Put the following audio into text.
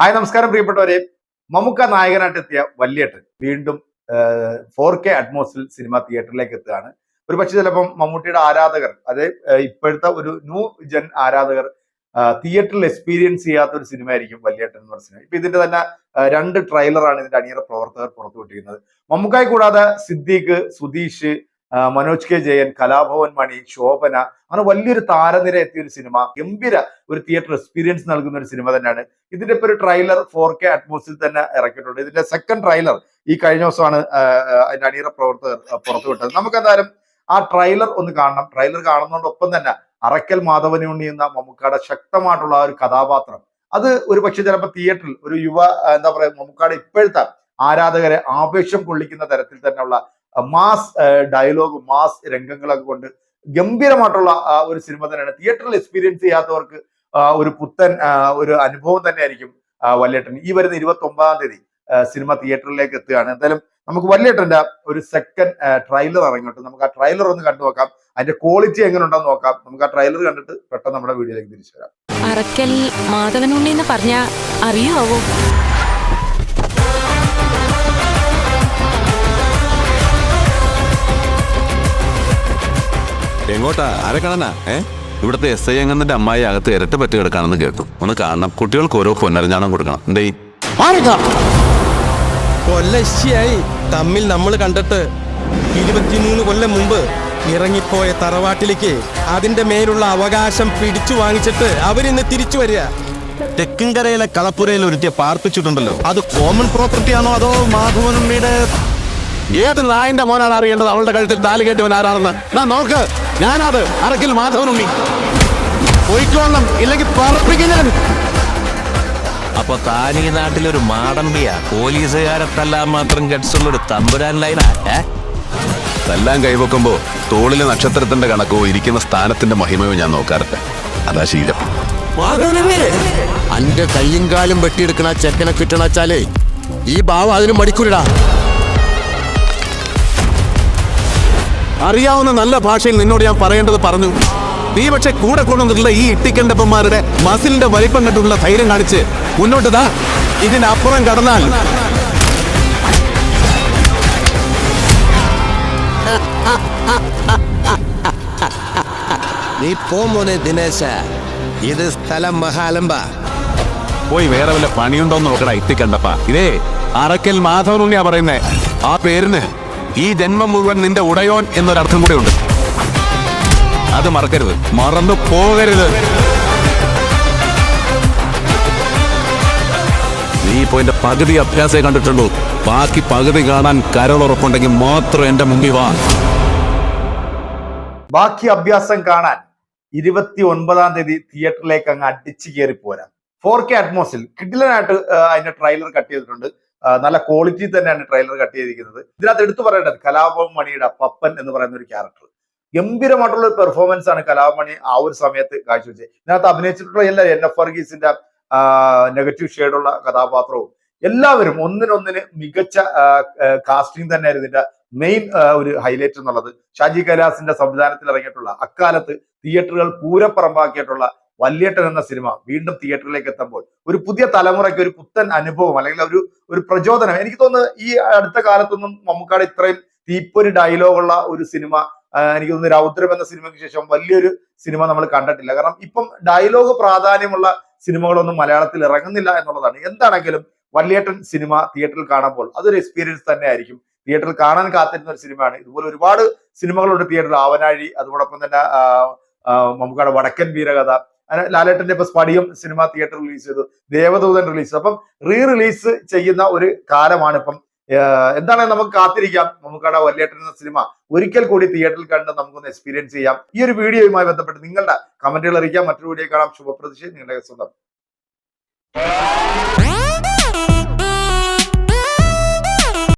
Hi നമസ്കാരം പ്രിയപ്പെട്ടവരെ. മമ്മൂക്ക നായകനായിട്ടെത്തിയ വല്യേട്ടൻ വീണ്ടും ഫോർ കെ അറ്റ്മോസിൽ സിനിമ തിയേറ്ററിലേക്ക് എത്തുകയാണ്. ഒരു പക്ഷേ ചിലപ്പം മമ്മൂട്ടിയുടെ ആരാധകർ അത് ഏഹ് ഇപ്പോഴത്തെ ഒരു ന്യൂ ജൻ ആരാധകർ തിയേറ്ററിൽ എക്സ്പീരിയൻസ് ചെയ്യാത്ത ഒരു സിനിമ ആയിരിക്കും വല്യേട്ടൻ എന്ന് പറഞ്ഞ സിനിമ ഇപ്പൊ ഇതിന്റെ തന്നെ രണ്ട് ട്രെയിലറാണ് ഇതിന്റെ അണിയറ പ്രവർത്തകർ പുറത്തുവിട്ടിരിക്കുന്നത്. മമ്മൂക്കായി കൂടാതെ സിദ്ദീഖ് സുധീഷ് മനോജ് കെ ജയൻ കലാഭവൻ മണി ശോഭന അങ്ങനെ വലിയൊരു താരനിര എത്തിയ ഒരു സിനിമ ഗംഭീര ഒരു തിയേറ്റർ എക്സ്പീരിയൻസ് നൽകുന്ന ഒരു സിനിമ തന്നെയാണ്. ഇതിന്റെ ഇപ്പൊ ഒരു ട്രെയിലർ ഫോർ കെ അറ്റ്മോസിൽ തന്നെ ഇറക്കിയിട്ടുണ്ട്. ഇതിന്റെ സെക്കൻഡ് ട്രെയിലർ ഈ കഴിഞ്ഞ ദിവസമാണ് അതിന്റെ അണിയറ പ്രവർത്തകർ പുറത്തുവിട്ടത്. നമുക്ക് എന്തായാലും ആ ട്രെയിലർ ഒന്ന് കാണണം. ട്രെയിലർ കാണുന്നതോടൊപ്പം തന്നെ അറക്കൽ മാധവനുണ്ണി എന്ന മമ്മൂക്കാടെ ശക്തമായിട്ടുള്ള ആ ഒരു കഥാപാത്രം. അത് ഒരു പക്ഷെ ചിലപ്പോൾ തിയേറ്ററിൽ ഒരു യുവ എന്താ പറയുക മമ്മൂക്കാടെ ഇപ്പോഴത്തെ ആരാധകരെ ആവേശം കൊള്ളിക്കുന്ന തരത്തിൽ തന്നെയുള്ള മാസ് ഡയലോഗ് മാസ് രംഗങ്ങളൊക്കെ കൊണ്ട് ഗംഭീരമായിട്ടുള്ള ഒരു സിനിമ തന്നെയാണ്. തിയേറ്ററിൽ എക്സ്പീരിയൻസ് ചെയ്യാത്തവർക്ക് ഒരു പുത്തൻ ഒരു അനുഭവം തന്നെയായിരിക്കും വല്യേട്ടൻ. ഈ വരുന്ന ഇരുപത്തി ഒമ്പതാം തീയതി സിനിമ തിയേറ്ററിലേക്ക് എത്തുകയാണ്. എന്തായാലും നമുക്ക് വല്യേട്ടന്റെ ഒരു സെക്കൻഡ് ട്രെയിലർ ഇറങ്ങിയിട്ട് നമുക്ക് ആ ട്രെയിലർ ഒന്ന് കണ്ടു നോക്കാം. അതിന്റെ ക്വാളിറ്റി എങ്ങനെ ഉണ്ടെന്ന് നോക്കാം. നമുക്ക് ആ ട്രെയിലർ കണ്ടിട്ട് പെട്ടെന്ന് നമ്മുടെ വീഡിയോയിലേക്ക് തിരിച്ചു വരാം. അറക്കൽ മാധവനുണ്ണി എന്ന് പറഞ്ഞ അറിയാവോ? എങ്ങോട്ടാ ആരെ കാണാനാ? ഏ? ഇവിടുത്തെ എസ് ഐ എങ്ങനെ അമ്മായി അകത്ത് ഇരട്ട പറ്റി കിടക്കാണെന്ന് കേട്ടു. ഒന്ന് കാണണം. കുട്ടികൾക്ക് ഓരോ പൊന്നറിഞ്ഞാണം കൊടുക്കണം. എന്തേ? കൊല്ലശ്ശിയായി. തമ്മിൽ നമ്മൾ കണ്ടിട്ട് ഇരുപത്തിമൂന്ന് കൊല്ലം മുമ്പ് ഇറങ്ങിപ്പോയ തറവാട്ടിലേക്ക് അതിന്റെ മേലുള്ള അവകാശം പിടിച്ചു വാങ്ങിച്ചിട്ട് അവരിന്ന് തിരിച്ചു വരിക. തെക്കിൻകരയിലെ കളപ്പുരയിൽ ഒരുത്തിയെ പാർപ്പിച്ചിട്ടുണ്ടല്ലോ. അത് കോമൺ പ്രോപ്പർട്ടി ആണോ അതോ മാധവനുണ്ണിയുടെ ഏത് നായന്റെ മോനാണ് അറിയേണ്ടത്? അവളുടെ കഴുത്തിൽ താലി കേട്ടവൻ ആരാണെന്ന്? ഞാൻ നോക്ക്. ഞാനത് അറക്കിൽ മാധവനുണ്ണി പോയിക്കോളണം. ഇല്ലെങ്കിൽ പറപ്പിക്കും ഞാൻ. അപ്പൊ താനീ ഈ നാട്ടിലൊരു മാടമ്പിയാ. പോലീസുകാരെ തല്ലാൻ മാത്രം ഗഡ്സുള്ള ഒരു തമ്പുരാൻ ലൈനാ ഏ? എല്ലാം കൈവെക്കുമ്പോ തോളിലെ നക്ഷത്രത്തിന്റെ കണക്കോ ഇരിക്കുന്ന സ്ഥാനത്തിന്റെ മഹിമയോ ഞാൻ നോക്കാറുണ്ട് അതാ ശീലം. അന്റെ കയ്യും കാലും വെട്ടിയെടുക്കണ ചെക്കനെ കിട്ടണച്ചാലേ ഈ ഭാവം അതിന് മടിക്കൂലടാ. അറിയാവുന്ന നല്ല ഭാഷയിൽ നിന്നോട് ഞാൻ പറയേണ്ടത് പറഞ്ഞു. നീ പക്ഷെ കൂടെ കൊണ്ടുവന്നിട്ടുള്ള ഈ ഇട്ടിക്കണ്ടപ്പന്മാരുടെ മസിലിന്റെ വലിപ്പം കണ്ടുള്ള ധൈര്യം കാണിച്ച് മുന്നോട്ട് ദാ ഇതിനപ്പുറം കടന്നാൽ. നീ പോമോനെ ദിനേശ. ഇത് സ്ഥലം മഹാലംബ. പോയി വേറെ വല്ല പണിയുണ്ടോന്ന് നോക്കടാ ഇത്തിക്കണ്ടപ്പാ ഇതേ അറക്കൽ മാധവനുണ്ണിയാ പറയുന്നേ. ആ പേരിന് ഈ ജന്മം മുഴുവൻ നിന്റെ ഉടയോൻ എന്നൊരർത്ഥം കൂടെ ഉണ്ട് അത് മറക്കരുത്. മറന്നു പോകരുത്. നീ ഇപ്പോ എന്റെ പകുതി അഭ്യാസേ കണ്ടിട്ടുള്ളൂ. ബാക്കി പകുതി കാണാൻ കരളുറപ്പുണ്ടെങ്കിൽ മാത്രം എന്റെ മുമ്പിൽ വാ. ബാക്കി അഭ്യാസം കാണാൻ ഇരുപത്തി ഒൻപതാം തീയതി തിയേറ്ററിലേക്ക് അങ്ങ് അടിച്ചു കയറി പോരാ. ഫോർ കെ അറ്റ്മോസിൽ കിഡിലനായിട്ട് അതിന്റെ ട്രെയിലർ കട്ട് ചെയ്തിട്ടുണ്ട്. നല്ല ക്വാളിറ്റി തന്നെയാണ് ട്രെയിലർ കട്ട് ചെയ്തിരിക്കുന്നത്. ഇതിനകത്ത് എടുത്തു പറയേണ്ടത് കലാഭവൻ മണിയുടെ പപ്പൻ എന്ന് പറയുന്ന ഒരു ക്യാരക്ടർ ഗംഭീരമായിട്ടുള്ള ഒരു പെർഫോമൻസ് ആണ് കലാഭമണി ആ ഒരു സമയത്ത് കാഴ്ചവെച്ചത്. ഇതിനകത്ത് അഭിനയിച്ചിട്ടുള്ള എല്ലാ എൻ എഫ് വർഗീസിന്റെ നെഗറ്റീവ് ഷെയ്ഡുള്ള കഥാപാത്രവും എല്ലാവരും ഒന്നിനൊന്നിന് മികച്ച കാസ്റ്റിംഗ് തന്നെയായിരുന്നു ഇതിന്റെ മെയിൻ ഒരു ഹൈലൈറ്റ് എന്നുള്ളത്. ഷാജി കൈലാസിന്റെ സംവിധാനത്തിൽ ഇറങ്ങിയിട്ടുള്ള അക്കാലത്ത് തിയേറ്ററുകൾ പൂരപ്പറമ്പാക്കിയിട്ടുള്ള വല്യേട്ടൻ എന്ന സിനിമ വീണ്ടും തിയേറ്ററിലേക്ക് എത്തുമ്പോൾ ഒരു പുതിയ തലമുറയ്ക്ക് ഒരു പുത്തൻ അനുഭവം അല്ലെങ്കിൽ ഒരു ഒരു പ്രചോദനം. എനിക്ക് തോന്നുന്നു ഈ അടുത്ത കാലത്തൊന്നും മമ്മൂക്കാട് ഇത്രയും തീപ്പൊരു ഡയലോഗുള്ള ഒരു സിനിമ എനിക്ക് തോന്നുന്നു രൗദ്രം എന്ന സിനിമയ്ക്ക് ശേഷം വലിയൊരു സിനിമ നമ്മൾ കണ്ടിട്ടില്ല. കാരണം ഇപ്പം ഡയലോഗ് പ്രാധാന്യമുള്ള സിനിമകളൊന്നും മലയാളത്തിൽ ഇറങ്ങുന്നില്ല എന്നുള്ളതാണ്. എന്താണെങ്കിലും വല്യേട്ടൻ സിനിമ തിയേറ്ററിൽ കാണുമ്പോൾ അതൊരു എക്സ്പീരിയൻസ് തന്നെ ആയിരിക്കും തിയേറ്ററിൽ കാണാൻ കാത്തിരുന്ന ഒരു സിനിമയാണ്. ഇതുപോലെ ഒരുപാട് സിനിമകളുണ്ട് തിയേറ്ററിൽ. ആവനാഴി അതോടൊപ്പം തന്നെ ആ, വടക്കൻ വീരകഥ ലാലേട്ടന്റെ ഇപ്പൊ സ്പടിയും സിനിമ തിയേറ്റർ റിലീസ് ചെയ്തു ദേവദൂതൻ റിലീസ് അപ്പം റീ റിലീസ് ചെയ്യുന്ന ഒരു കാലമാണ് ഇപ്പം എന്താണ് നമുക്ക് കാത്തിരിക്കാം? നമുക്കവിടെ വല്യേട്ടൻ എന്ന സിനിമ ഒരിക്കൽ കൂടി തിയേറ്ററിൽ കണ്ട് നമുക്കൊന്ന് എക്സ്പീരിയൻസ് ചെയ്യാം. ഈ ഒരു വീഡിയോയുമായി ബന്ധപ്പെട്ട് നിങ്ങളുടെ കമന്റുകൾ അറിയിക്കാം. മറ്റൊരു വീഡിയോ കാണാം. ശുഭപ്രതീക്ഷ. നിങ്ങളുടെ സ്വന്തം.